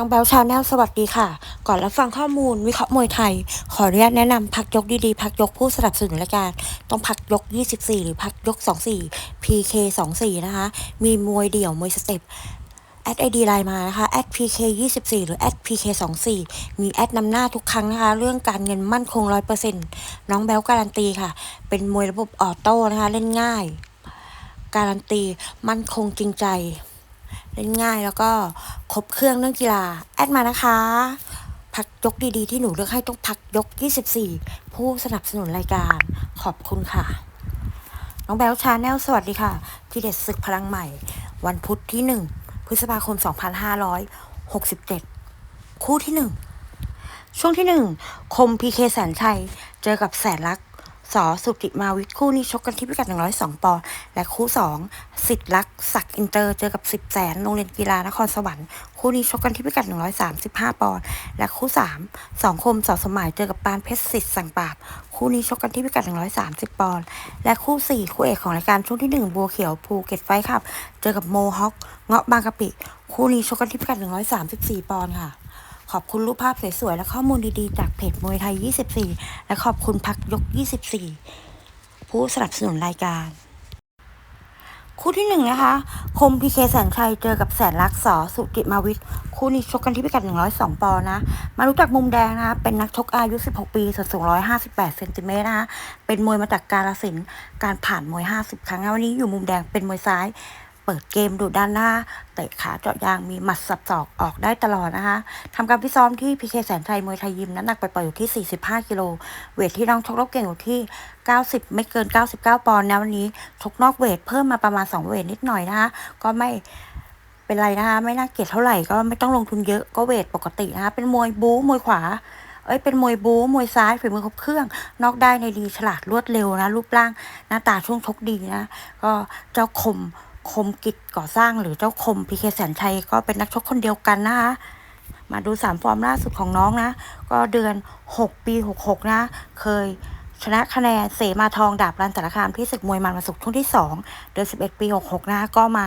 น้องแบลชาแนลสวัสดีค่ะ ก่อนรับฟังข้อมูลวิเคราะห์มวยไทย ขออนุญาตแนะนำพักยกดีๆ พักยกผู้สนับสนุนรายการ ต้องพักยก 24 หรือพักยก 24 PK 24 นะคะ มีมวยเดี่ยวมวยสเต็ปแอดไอดีไลน์มานะคะแอด PK 24 หรือแอด PK 24มีแอดนำหน้าทุกครั้งนะคะ เรื่องการเงินมั่นคง 100%น้องแบลการันตีค่ะ เป็นมวยระบบออโต้นะคะ เล่นง่าย การันตีมั่นคงจริงใจ เล่นง่ายแล้วก็ครบเครื่องเรื่องกีฬา แอดมานะคะ พักยกดีๆ ที่หนูเลือกให้ต้องพักยก 24 ผู้สนับสนุนรายการขอบคุณค่ะ น้องแบลชาแนลสวัสดีค่ะ ที่เด็ดศึกพลังใหม่ วันพุธที่ 1 พฤษภาคม 2567 คู่ที่ 1 ช่วงที่ 1 คมพีเคแสนชัย เจอกับแสนลักสอสุติมาวิทย์คู่นี้ชกกันที่พิกัด 102 ปอนด์และคู่ 2 สิทธิ์ลักษณ์ศักอินเตอร์เจอกับ10แสนโรงเรียนกีฬานครสวรรค์คู่นี้ชกกันที่พิกัด 135 ปอนด์และคู่ 3 สองคมสอสมหมายเจอกับปานเพชรสิทธิ์สังปราบ คู่นี้ชกกันที่พิกัด 130 ปอนด์และคู่ 4 คู่เอกของรายการช่วงที่ 1 บัวเขียวภูเก็ตไฟครับ เจอกับโมฮอคเงาะบางกะปิ คู่นี้ชกกันที่พิกัด 134 ปอนด์ค่ะขอบคุณรูปภาพสวยๆ และข้อมูลดีๆ จากเพจมวยไทย 24 และขอบคุณพักยก 24 ผู้สนับสนุนรายการ คู่ที่หนึ่งนะคะ คมพีเคแสนชัยเจอกับแสนรักษ์สอสุจิมาวิทย์คู่นี้ชกกันที่พิกัด 102 ปอนด์นะ มารู้จักมุมแดงนะคะ เป็นนักชกอายุ 16 ปีส่วนสูง 158 เซนติเมตรนะคะ เป็นมวยมาจากกาลสินธ์การผ่านมวย 50 ครั้งวันนี้อยู่มุมแดงเป็นมวยซ้าย ปิดเกมดูด้านหน้าเตะขาเจาะยางมีหมัดสับศอกออกได้ตลอดนะคะทำการพิซ้อมที่พีเคแสนชัยมวยไทยยิมน้ำหนักไปปล่อยอยู่ที่ 45 กิโลเวทที่น้องชกรบเก่งอยู่ที่ 90 ไม่เกิน 99 ปอนด์นะวันนี้ชกนอกเวทเพิ่มมาประมาณ 2 เวทนิดหน่อยนะคะก็ไม่เป็นไรนะคะไม่น่าเกลียดเท่าไหร่ก็ไม่ต้องลงทุนเยอะก็เวทปกตินะคะเป็นมวยบู๊มวยขวาเอ้ยเป็นมวยบู๊มวยซ้ายฝีมือครบเครื่องนอกได้ในดีฉลาดรวดเร็วนะ รูปร่างหน้าตาช่วงชกดีนะ ก็เจ้าคม คมกิจก่อสร้างหรือเจ้าคมพีเคแสนชัยก็เป็นนักชกคนเดียวกันนะคะ มาดูสามฟอร์มล่าสุดของน้องนะ ก็เดือน 6 ปี 66 นะ เคยชนะคะแนนเสมาทองดาบรันสารคามที่ศึกมวยมันมาสุกร์ช่วงที่ 2 เดือน 11 ปี 66 นะก็มา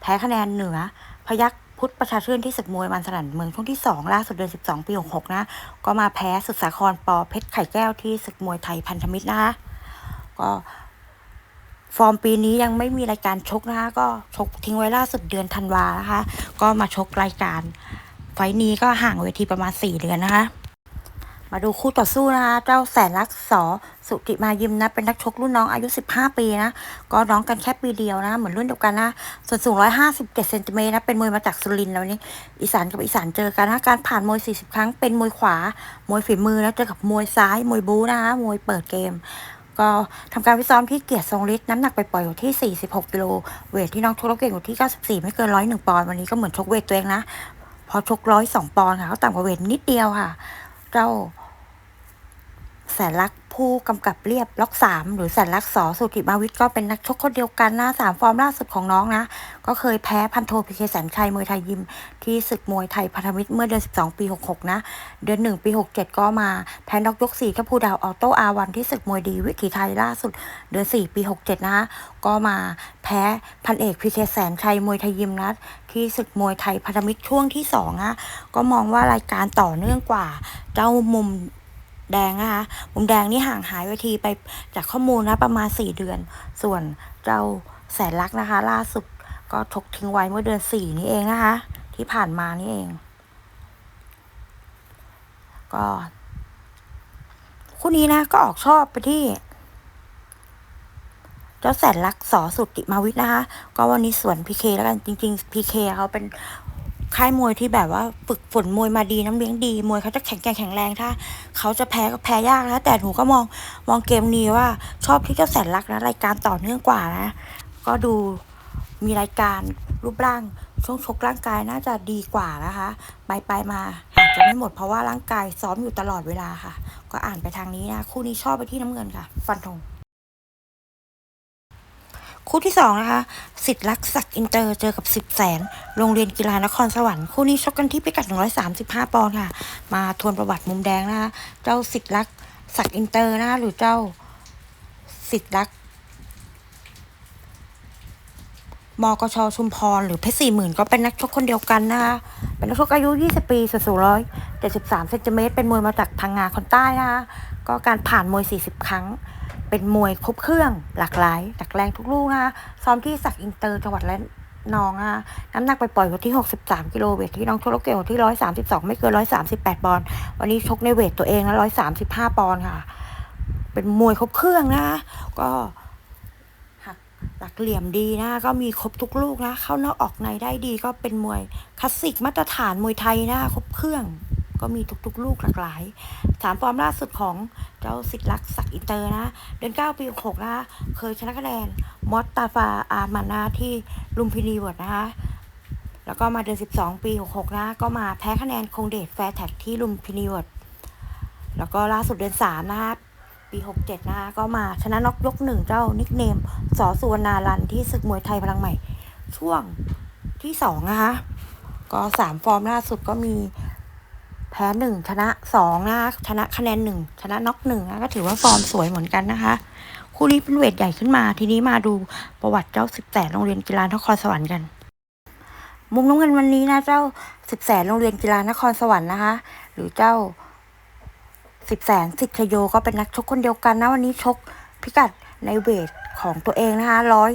แพ้คะแนนเหนือ พยักพุทธประชาชื่นที่ศึกมวยมันสนั่นเมืองช่วงที่ 2 ล่าสุดเดือน 12 ปี 66 นะ ก็มาแพ้สุดสาครปอเพชรไข่แก้วที่ศึกมวยไทยพันธมิตรนะคะก็ ฟอร์มปีนี้ยังไม่มีรายการชกนะคะก็ชกทิ้งไว้ล่าสุดเดือนธันวานะคะ ก็มาชกรายการ ไฟนี้ก็ห่างเวทีประมาณ 4 เดือนนะคะ มาดูคู่ต่อสู้นะคะ เจ้าแสนลักษ์สอสุจิมายิมนะ เป็นนักชกรุ่นน้องอายุ 15 ปีนะ ก็น้องกันแค่ปีเดียวนะ เหมือนรุ่นเดียวกันนะ ส่วนสูง 157เซนติเมตรนะ เป็นมวยมาจากสุรินทร์แล้วนี่อีสานกับอีสานเจอกันนะ การผ่านมวย 40 ครั้ง เป็นมวยขวา มวยฝีมือนะ เจอกับมวยซ้าย มวยบู๊นะคะมวยเปิดเกม ก็ทำการวิซ้อมที่เกียรติทรงฤทธิ์น้ำหนักไปปล่อยอยู่ที่ 46 กิโล เวทที่น้องชกรบเก่งอยู่ที่ 94 ไม่เกิน 101 ปอนด์ วันนี้ก็เหมือนชกเวทตัวเองนะ พอชกร้อยสองปอนด์ค่ะเขาต่ำกว่าเวทนิดเดียวค่ะ เจ้าแสนลักษ ผู้กำกับเรียบล็อกสามหรือแสนลักษอสุติมาวิทย์ก็เป็นนักชกคนเดียวกันนะสามฟอร์มล่าสุดของน้องนะ ก็เคยแพ้พันโทพีเคแสนชัยมวยไทยยิม ที่ศึกมวยไทยพันธมิตรเมื่อเดือน 12 ปี 66 นะ เดือน 1 ปี 67 ก็มาแพ้นอกยก4กับผู้ดาวออโต้อาวันที่ศึกมวยดีวิถีไทยล่าสุด เดือน 4 ปี 67 นะก็มาแพ้พันเอกพีเคแสนชัยมวยไทยยิมนะที่ศึกมวยไทยพันธมิตรช่วงที่2นะก็มองว่ารายการต่อเนื่องกว่าเจ้ามุม แดงนะคะมุมแดงนี่ห่างหายเวทีไปจากข้อมูลนะประมาณ 4 เดือน ส่วนเจ้าแสนลักนะคะ ล่าสุดก็ชกทิ้งไว้เมื่อเดือน 4 นี่เองนะคะ ที่ผ่านมานี่เอง ก็คู่นี้นะก็ออกชอบไปที่ เจ้าแสนลักษณ์สอสุติมาวิทย์นะคะ ก็วันนี้สวนพีเคแล้วกันจริง ๆพีเคเขาเป็น ค่ายมวยที่แบบว่าฝึกฝนมวยมาดีน้ำเลี้ยงดี มวยเขาจะแข็งแกร่งแข็งแรงถ้า เขาจะแพ้ก็แพ้ยากนะแต่หนูก็มองมองเกมนี้ว่าชอบที่เจ้าแสนรักนะรายการต่อเนื่องกว่านะ ก็ดูมีรายการรูปร่างช่วงชกร่างกายน่าจะดีกว่านะคะไปไปมาอาจจะไม่หมดเพราะว่าร่างกายซ้อมอยู่ตลอดเวลาค่ะ ก็อ่านไปทางนี้นะคู่นี้ชอบไปที่น้ำเงินค่ะ ฟันธง คู่ที่สองนะคะสิทธิ์รักศักอินเตอร์เจอกับสิบแสนโรงเรียนกีฬานครสวรรค์คู่นี้ชกกันที่พิกัด 135 ปอนด์ค่ะ มาทวนประวัติมุมแดงนะคะเจ้าสิทธิ์รักศักอินเตอร์นะคะหรือเจ้าสิทธิ์รักมกชชุมพรหรือเพชรสี่หมื่นก็เป็นนักชกคนเดียวกันนะคะเป็นนักชกอายุ 20 ปีส่วนสูงร้อย73เซนติเมตรเป็นมวยมาจากพังงาคนใต้นะคะก็การผ่านมวย 40 ครั้ง เป็นมวยครบเครื่องหลากหลายหนักแรงทุกลูกนะคะซ้อมที่สักอินเตอร์จังหวัดและนองนะคะน้ำหนักไปปล่อยอยู่ที่ 63 กิโลเวทที่น้องชกเก่งที่ 132 ไม่เกิน 138 ปอนด์วันนี้ชกในเวทตัวเองนะ135 ปอนด์ค่ะ เป็นมวยครบเครื่องนะ ก็หักหลักเหลี่ยมดีนะ ก็มีครบทุกลูกนะ เข้านอกออกในได้ดีก็เป็นมวยคลาสสิกมาตรฐานมวยไทยนะครบเครื่อง ก็มีทุกๆ ลูกหลากหลายสามฟอร์มล่าสุดของเจ้าสิทธิ์ลักษณ์ศักอินเตอร์นะ เดือนเก้าปีหกนะเคยชนะคะแนนมอสตาฟาอามานาที่ลุมพินีเวิร์ดนะคะแล้วก็มาเดือน 12 ปี 66 นะ ก็มาแพ้คะแนนคงเดชแฟร์แท็กที่ลุมพินีเวิร์ดแล้วก็ล่าสุดเดือน 3 นะคะปี 67 นะคะก็มาชนะน็อกยกหนึ่งเจ้านิกเนมสอสุวรรณารันที่ศึกมวยไทยพลังใหม่ ช่วงที่ 2 นะคะ ก็ 3 ฟอร์มล่าสุดก็มี แพ้หนึ่งชนะสองนะคะชนะคะแนนหนึ่งชนะน็อกหนึ่งนะก็ถือว่าฟอร์มสวยเหมือนกันนะคะ คู่นี้เป็นเวทใหญ่ขึ้นมา ทีนี้มาดูประวัติเจ้าสิบแสนโรงเรียนกีฬานครสวรรค์กัน มุมน้ำเงินวันนี้นะเจ้าสิบแสนโรงเรียนกีฬานครสวรรค์นะคะ หรือเจ้าสิบแสนสิทธโยก็เป็นนักชกคนเดียวกันนะวันนี้ชกพิกัดในเวทของตัวเองนะคะร้อย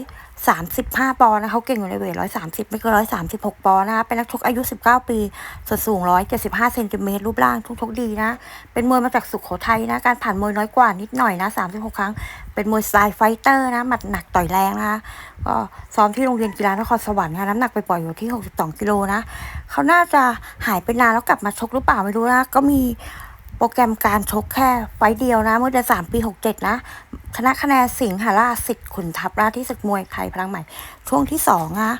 สามสิบห้าปอนด์นะเขาเก่งอยู่ในเวทร้อยสามสิบไม่เกินร้อยสามสิบหกปอนด์นะคะ เป็นนักชกอายุสิบเก้าปี ส่วนสูงร้อยเจ็ดสิบห้าเซนติเมตร รูปร่างทุกทกดีนะ เป็นมวยมาจากสุขโขทัยนะ การผ่านมวยน้อยกว่านิดหน่อยนะสามสิบหกครั้ง เป็นมวยสไตล์ไฟเตอร์นะ หมัดหนักต่อยแรงนะคะ ก็ซ้อมที่โรงเรียนกีฬานครสวรรค์นะ น้ำหนักไปปล่อยอยู่ที่ 62 กิโลนะ เขาน่าจะหายไปนานแล้วกลับมาชกหรือเปล่าไม่รู้นะ ก็มี โปรแกรมการชกแค่ไฟเดียวนะ เมื่อเดือนสามปี67นะ ชนะคะแนนสิงหาราชสิทธิ์ขุนทัพนะที่ศึกมวยไทยพลังใหม่ ช่วงที่สองนะ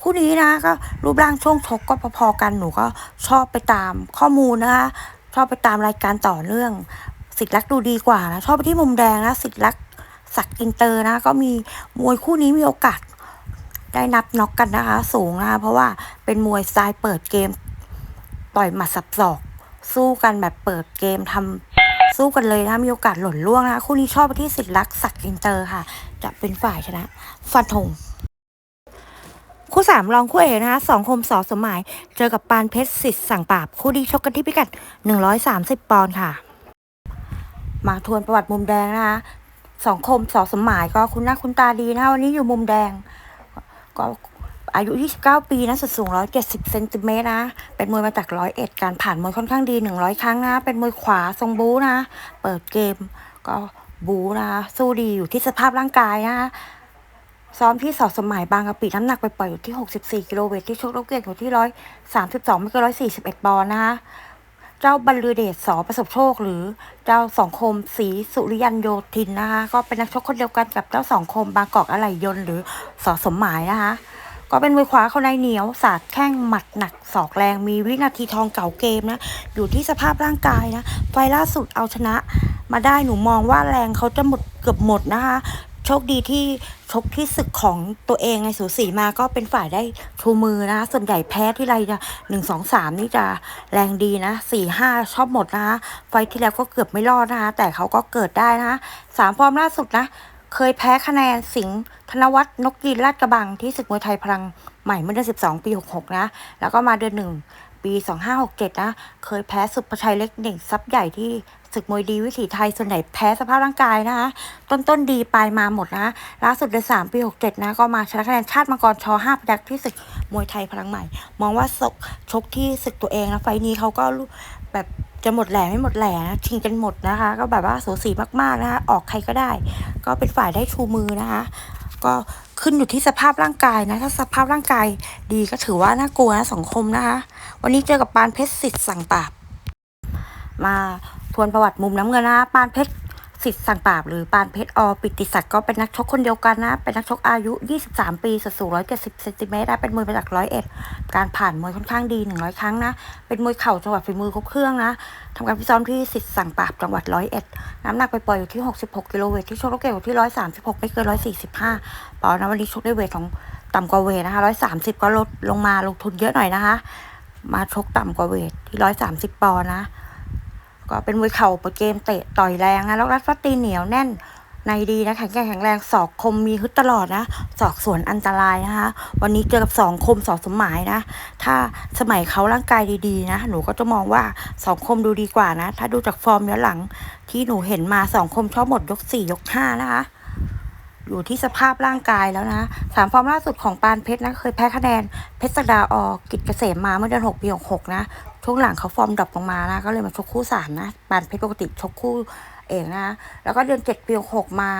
คู่นี้นะก็รูปร่างช่วงชกก็พอๆกันหนูก็ชอบไปตามข้อมูลนะคะชอบไปตามรายการต่อเนื่องสิทธิ์รักดูดีกว่านะชอบไปที่มุมแดงนะสิทธิ์รักสักอินเตอร์นะ ก็มีมวยคู่นี้มีโอกาสได้นับน็อกกันนะคะ สูงนะคะเพราะว่าเป็นมวยสไตล์เปิดเกม ต่อยหมัดสับศอก สู้กันแบบเปิดเกมทำสู้กันเลยนะมีโอกาสหล่นล่วงนะคู่นี้ชอบไปที่สิทธิ์รักสักอินเตอร์ค่ะ จะเป็นฝ่ายชนะฟันธงคู่สามรองคู่เอกนะคะสองคมสอสมหมาย เจอกับปานเพชรสิทธิ์สั่งปราบ คู่ดีชกกันที่พิกัด 130 ปอนด์ค่ะ มาทวนประวัติมุมแดงนะคะสองคมสอสมหมายก็คุณหน้าคุณตาดีนะคะวันนี้อยู่มุมแดง ก็ อายุ 29 ปีนะสุดสูง 170 เซนติเมตรนะ เป็นมวยมาจากร้อยเอ็ดการผ่านมวยค่อนข้างดี 100 ครั้งนะ เป็นมวยขวาทรงบู๊นะ เปิดเกมก็บู๊นะ สู้ดีอยู่ที่สภาพร่างกายนะซ้อมที่สาสมัยบางกะปิน้ำหนักไปปล่อยอยู่ที่ 64 กิโลเวทที่ชกรบเกียรติอยู่ที่ 132 ไม่เกิน141ปอนด์นะคะเจ้าบรรลือเดชสอประสบโชค หรือเจ้าสองคมศรีสุริยันโยธินนะคะก็เป็นนักชกคนเดียวกันกับเจ้าสองคมบางกอกอะไหล่ยนหรือสอสมหมายนะคะ ก็เป็นมวยขวาเขาในเหนียวสาดแข้งหมัดหนักศอกแรงมีวินาทีทองเก่าเกมนะ อยู่ที่สภาพร่างกายนะ ไฟล่าสุดเอาชนะ มาได้หนูมองว่าแรงเขาจะหมดเกือบหมดนะคะโชคดีที่ชกที่ศึกของตัวเองในสูสีมาก็เป็นฝ่ายได้ชูมือนะ ส่วนใหญ่แพ้ที่ไรจะหนึ่งสองสามนี่จะแรงดีนะสี่ห้าชอบหมดนะคะไฟที่แล้วก็เกือบไม่รอดนะคะแต่เขาก็เกิดได้นะคะสามฟอร์มล่าสุดนะ เคยแพ้คะแนนสิงห์ธนวัฒน์นกยีนลาดกระบังที่ศึกมวยไทยพลังใหม่เมื่อเดือน12 ปี 66 นะ แล้วก็มาเดือนหนึ่ง ปี 2567 นะ เคยแพ้สุภชัยเล็กหนึ่งซับใหญ่ที่ศึกมวยดีวิถีไทยส่วนใหญ่แพ้สภาพร่างกายนะคะ ต้นต้นดีปลายมาหมดนะล่าสุดเดือน3ปี 67 นะ ก็มาชนะคะแนนชาติมังกรช5พยักที่ศึกมวยไทยพลังใหม่ มองว่าศกชกที่ศึกตัวเองนะไฟนี้เขาก็แบบจะหมดแหล่ไม่หมดแหล่นะชิงกันหมดนะคะ ก็แบบว่าสูสีมากๆนะคะ ออกใครก็ได้ ก็เป็นฝ่ายได้ชูมือนะคะ ก็ ขึ้นอยู่ที่สภาพร่างกายนะ ถ้าสภาพร่างกายดีก็ถือว่าน่ากลัวนะสังคมนะคะ วันนี้เจอกับปานเพชรสิทธิ์สั่งปราบมาทวนประวัติมุมน้ำเงินนะปานเพชร สิทธิ์สั่งปราบหรือปานเพชรอปิติศักดิ์ก็เป็นนักชกคนเดียวกันนะ เป็นนักชกอายุ 23 ปีส่วนสูง 170เซนติเมตรนะเป็นมวยมาจากร้อยเอ็ดการผ่านมวยค่อนข้างดี 100 ครั้งนะ เป็นมวยเข่าจังหวัดฝีมือครบเครื่องนะทำการพิซ้อมที่สิทธิ์สั่งปราบจังหวัดร้อยเอ็ดน้ำหนักไปปล่อยอยู่ที่ 66 กิโลเวทที่ชกรบเกตอยู่ที่ 136 ไม่เกิน 145ปอนด์นะวันนี้ชกได้เวทของต่ำกว่าเวทนะคะ 130 ก็ลดลงมาลงทุนเยอะหน่อยนะคะ มาชกต่ำกว่าเวทที่ 130 ปอนด์นะ ก็เป็นมวยเข่าเปิดเกมเตะต่อยแรงนะแล้วรัดฟัดตีเหนียวแน่นในดีนะแข็งแกร่งแข็งแรงศอกคมมีฮึดตลอดนะศอกสวนอันตรายนะคะ วันนี้เจอกับสองคมสองสมหมายนะ ถ้าสมัยเขาร่างกายดีๆนะ หนูก็จะมองว่าสองคมดูดีกว่านะ ถ้าดูจากฟอร์มย้อนหลังที่หนูเห็นมาสองคมชอบหมดยกสี่ยกห้านะคะ อยู่ที่สภาพร่างกายแล้วนะสามฟอร์มล่าสุดของปานเพชรนะเคยแพ้คะแนนเพชรสดาออกิจเกษมมาเมื่อเดือนหกปีหกนะช่วงหลังเขาฟอร์มดรอปลงมานะก็เลยมาชกคู่สามนะปานเพชรปกติชกคู่เองนะแล้วก็เดือนเจ็ดปีหกมา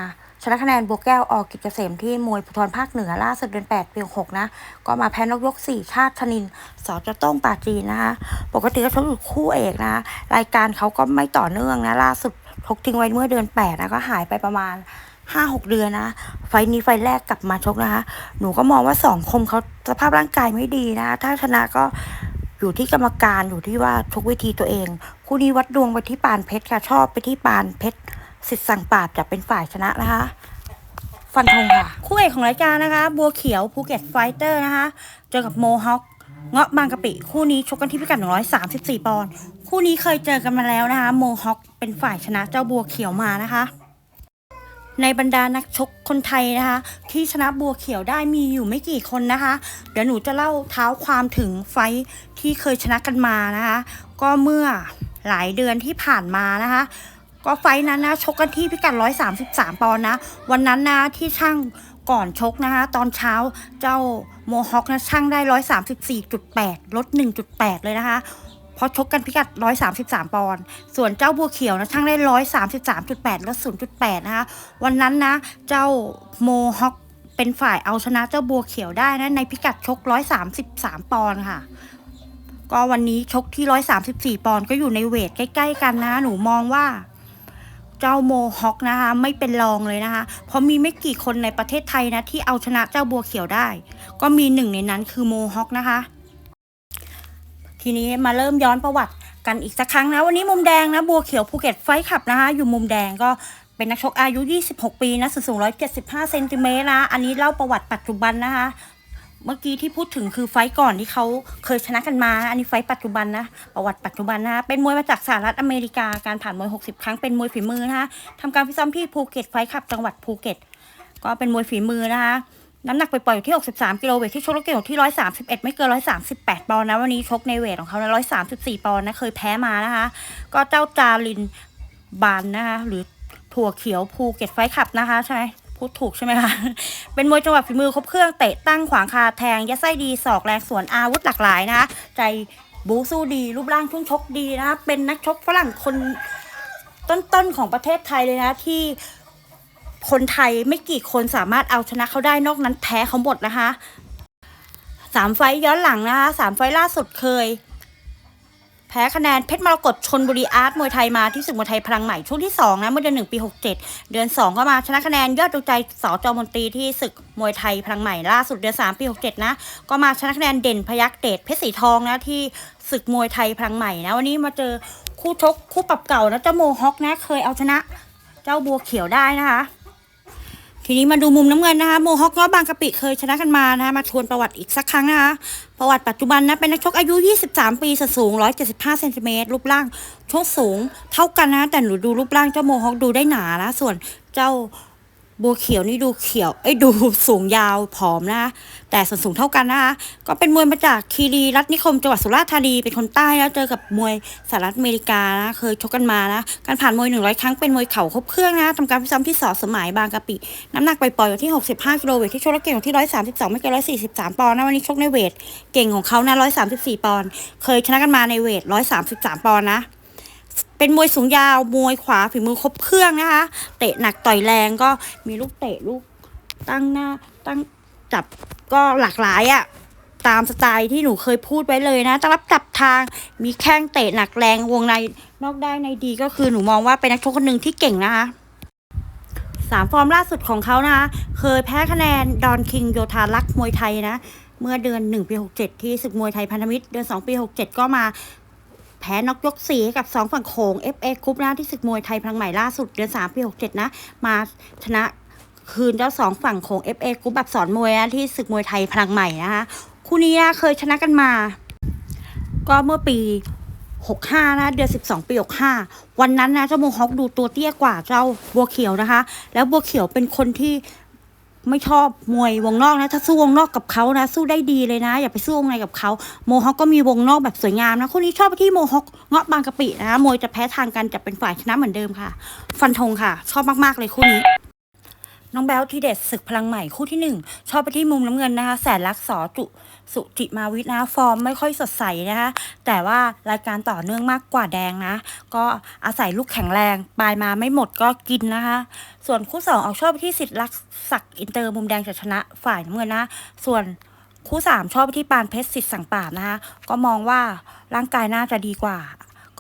ชนะคะแนนบัวแก้วออกกิจเกษมที่มวยภูธรภาคเหนือล่าสุดเดือนแปดปีหกนะ ก็มาแพ้นกยกสี่ชาติชนินสอจะต้องปาจีนนะคะ ปกติก็ชกอยู่คู่เอกนะ รายการเขาก็ไม่ต่อเนื่องนะ ล่าสุดชกทิ้งไว้เมื่อเดือนแปดนะก็หายไปประมาณ ห้าหกเดือนนะ ไฟนี้ไฟแรกกลับมาชกนะคะ หนูก็มองว่าสองคมเขาสภาพร่างกายไม่ดีนะ ถ้าชนะก็อยู่ที่กรรมการอยู่ที่ว่าทุกวิธีตัวเอง คู่นี้วัดดวงไปที่ปานเพชรค่ะ ชอบไปที่ปานเพชรสิทธิ์สั่งปราบจะเป็นฝ่ายชนะนะคะ ฟันธงค่ะ คู่เอกของรายการนะคะ บัวเขียวภูเก็ตไฟเตอร์นะคะ เจอกับโมฮอคเงาะบางกะปิ คู่นี้ชกกันที่พิกัด 134 ปอนด์ คู่นี้เคยเจอกันมาแล้วนะคะ โมฮอคเป็นฝ่ายชนะเจ้าบัวเขียวมานะคะ ในบรรดานักชกคนไทยนะคะ ที่ชนะบัวเขียวได้มีอยู่ไม่กี่คนนะคะ เดี๋ยวหนูจะเล่าเท้าความถึงไฟที่เคยชนะกันมานะคะ ก็เมื่อหลายเดือนที่ผ่านมานะคะ ก็ไฟนั้นนะชกกันที่พิกัด 133 ปอนด์นะ วันนั้นนะที่ช่างก่อนชกนะคะ ตอนเช้าเจ้าโมฮอคนะช่างได้ 134.8 ลด 1.8 เลยนะคะ เพราะชกกันพิกัด 133 ปอนด์ ส่วนเจ้าบัวเขียวนะช่างได้ 133.8 แลด0.8 นะคะ วันนั้นนะ เจ้าโมฮอคเป็นฝ่ายเอาชนะเจ้าบัวเขียวได้นะ ในพิกัดชก 133 ปอนด์ค่ะ ก็วันนี้ชกที่ 134 ปอนด์ก็อยู่ในเวทใกล้ ๆ กันนะ หนูมองว่าเจ้าโมฮอคนะคะไม่เป็นรองเลยนะคะ เพราะมีไม่กี่คนในประเทศไทยนะที่เอาชนะเจ้าบัวเขียวได้ ก็มีหนึ่งในนั้นคือโมฮอคนะคะ ทีนี้มาเริ่มย้อนประวัติกันอีกสักครั้งนะ วันนี้มุมแดงนะ บัวเขียวภูเก็ตไฟขับนะคะ อยู่มุมแดงก็เป็นนักชกอายุ 26 ปีนะ สูง 175 เซนติเมตรนะ อันนี้เล่าประวัติปัจจุบันนะคะ เมื่อกี้ที่พูดถึงคือไฟก่อนที่เขาเคยชนะกันมา อันนี้ไฟปัจจุบันนะ ประวัติปัจจุบันนะเป็นมวยมาจากสหรัฐอเมริกา การผ่านมวย 60 ครั้ง เป็นมวยฝีมือนะคะทำการฟิซ้อมที่ภูเก็ตไฟขับจังหวัดภูเก็ต ก็เป็นมวยฝีมือนะคะ น้ำหนักไปปล่อยอยู่ที่ 63 กิโลเวทที่ชกล้วเก่งอยู่ที่ 131 ไม่เกิน 138 ปอนด์นะ วันนี้ชกในเวทของเขานะ 134 ปอนด์นะ เคยแพ้มานะคะ ก็เจ้าจารินบานนะคะ หรือถั่วเขียวภูเก็ตไฟขับนะคะใช่ไหมพูดถูกใช่ไหมคะ เป็นมวยจังหวะฝีมือครบเครื่องเตะตั้งขวางคาแทง ยัดไส้ดีศอกแรงสวนอาวุธหลากหลายนะคะ ใจบูสู้ดี รูปร่างช่วงชกดีนะคะเป็นนักชกฝรั่งคนต้นๆของประเทศไทยเลยนะที่ คนไทยไม่กี่คนสามารถเอาชนะเขาได้นอกนั้นแพ้เขาหมดนะคะสามไฟย้อนหลังนะคะสามไฟล่าสุดเคย แพ้คะแนนเพชรมรกตชนบุรีอาร์ตมวยไทยมาที่ศึกมวยไทยพลังใหม่ช่วงที่สองนะเมื่อเดือนหนึ่งปีหกเจ็ดเดือนสองก็มาชนะคะแนนยอดดวงใจสจอมนตรีที่ศึกมวยไทยพลังใหม่ล่าสุดเดือนสามปีหกเจ็ดนะก็มาชนะคะแนนเด่นพยักเดชเพชรสีทองนะที่ศึกมวยไทยพลังใหม่นะวันนี้มาเจอคู่ชกคู่ปรับเก่านะเจ้าโมฮอคนะเคยเอาชนะ เจ้าบัวเขียวได้นะคะ ทีนี้มาดูมุมน้ำเงินนะคะโมฮอคเงาะบางกะปิเคยชนะกันมานะคะมาทวนประวัติอีกสักครั้งนะคะ ประวัติปัจจุบันนะเป็นนักชกอายุ 23 ปีสสูง 175เซนติเมตรรูปร่างชกสูงเท่ากันนะแต่หนูดูรูปร่างเจ้าโมฮอกดูได้หนานะส่วนเจ้า บัวเขียวนี่ดูเขียวเอ้ดูสูงยาวผอมนะแต่ส่วนสูงเท่ากันนะคะก็เป็นมวยมาจากคีรีรัตนิคมจังหวัดสุราษฎร์ธานีเป็นคนใต้แล้วเจอกับมวยสหรัฐอเมริกานะเคยชกกันมานะการผ่านมวย 100 ครั้งเป็นมวยเข่าครบเครื่องนะทำการพิซ้อมที่สอสมัยบางกะปิ น้ำหนักไปปล่อยอยู่ที่ 65กิโลเวทที่ชกแล้วเก่งอยู่ที่ 132 ไม่เกิน143 ปอนด์นะวันนี้ชกในเวท เก่งของเขานะ134 ปอนด์เคยชนะกันมาในเวท 133 ปอนด์นะ เป็นมวยสูงยาว มวยขวาฝีมือครบเครื่องนะคะ เตะหนักต่อยแรงก็มีลูกเตะลูกตั้งหน้าตั้งจับก็หลากหลายอะ่ะตามสไตล์ที่หนูเคยพูดไว้เลยนะตั้งรับจับทางมีแข้งเตะหนักแรงวงในนอกได้ในดีก็คือหนูมองว่าเป็นนักชกคนหนึ่งที่เก่งนะคะสามฟอร์มล่าสุดของเขานะคะเคยแพ้คะแนนดอนคิงโยธารักษ์มวยไทยนะ เมื่อเดือน 1 ปี 67 ที่ศึกมวยไทยพันธมิตร เดือน 2 ปี 67 ก็มา แพ้น็อกยก4ให้กับ 2 ฝั่งโขง FA คุปนะที่ศึกมวยไทยพลังใหม่ล่าสุดเดือน3ปี67 นะ มาชนะคืนเจ้าสองฝั่งโขง FA คุปแบบสอนมวยนะที่ศึกมวยไทยพลังใหม่นะคะคู่นี้นะเคยชนะกันมา ก็เมื่อปีหกห้านะ เดือนสิบสองปีหกห้าวันนั้นนะเจ้าโมฮอคดูตัวเตี้ยกว่าเจ้าบัวเขียวนะคะ แล้วบัวเขียวเป็นคนที่ ไม่ชอบมวยวงนอกนะ ถ้าสู้วงนอกกับเขานะ สู้ได้ดีเลยนะ อย่าไปสู้วงในกับเขาโมฮอคก็มีวงนอกแบบสวยงามนะคนนี้ชอบไปที่โมฮอคเงาะบางกะปินะมวยจะแพ้ทางกันจะเป็นฝ่ายชนะเหมือนเดิมค่ะ ฟันธงค่ะ ชอบมากๆเลยคู่นี้ น้องแบลทีเด็ดศึกพลังใหม่คู่ที่หนึ่งชอบไปที่มุมน้ำเงินนะคะ แสนรักสอจุสุจิมาวิทนะฟอร์มไม่ค่อยสดใสนะคะ แต่ว่ารายการต่อเนื่องมากกว่าแดงนะ ก็อาศัยลูกแข็งแรงปลายมาไม่หมดก็กินนะคะ ส่วนคู่สองออกชอบไปที่สิทธิ์รักศักอินเตอร์มุมแดงจะชนะฝ่ายน้ำเงินนะ ส่วนคู่สามชอบไปที่ปานเพชรสิทธิ์สังปรานะคะ ก็มองว่าร่างกายน่าจะดีกว่า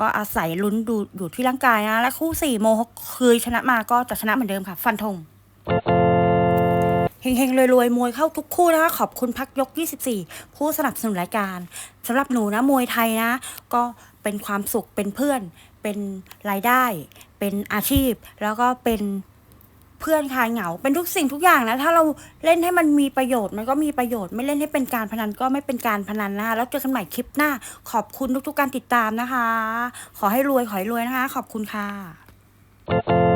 ก็อาศัยลุ้นดูอยู่ที่ร่างกายนะ และคู่สี่โมฮกเคยชนะมาก็จะชนะเหมือนเดิมค่ะ ฟันธง เฮงๆรวยๆมวยเข้าทุกคู่นะคะขอบคุณพักยก 24 ผู้สนับสนุนรายการสำหรับหนูนะมวยไทยนะ ก็เป็นความสุขเป็นเพื่อน เป็นรายได้ เป็นอาชีพ แล้วก็เป็นเพื่อนคลายเหงา เป็นทุกสิ่งทุกอย่างนะ ถ้าเราเล่นให้มันมีประโยชน์มันก็มีประโยชน์ไม่เล่นให้เป็นการพนันก็ไม่เป็นการพนันนะคะแล้วเจอกันใหม่คลิปหน้า ขอบคุณทุกๆการติดตามนะคะ ขอให้รวยขอให้รวยนะคะ ขอบคุณค่ะ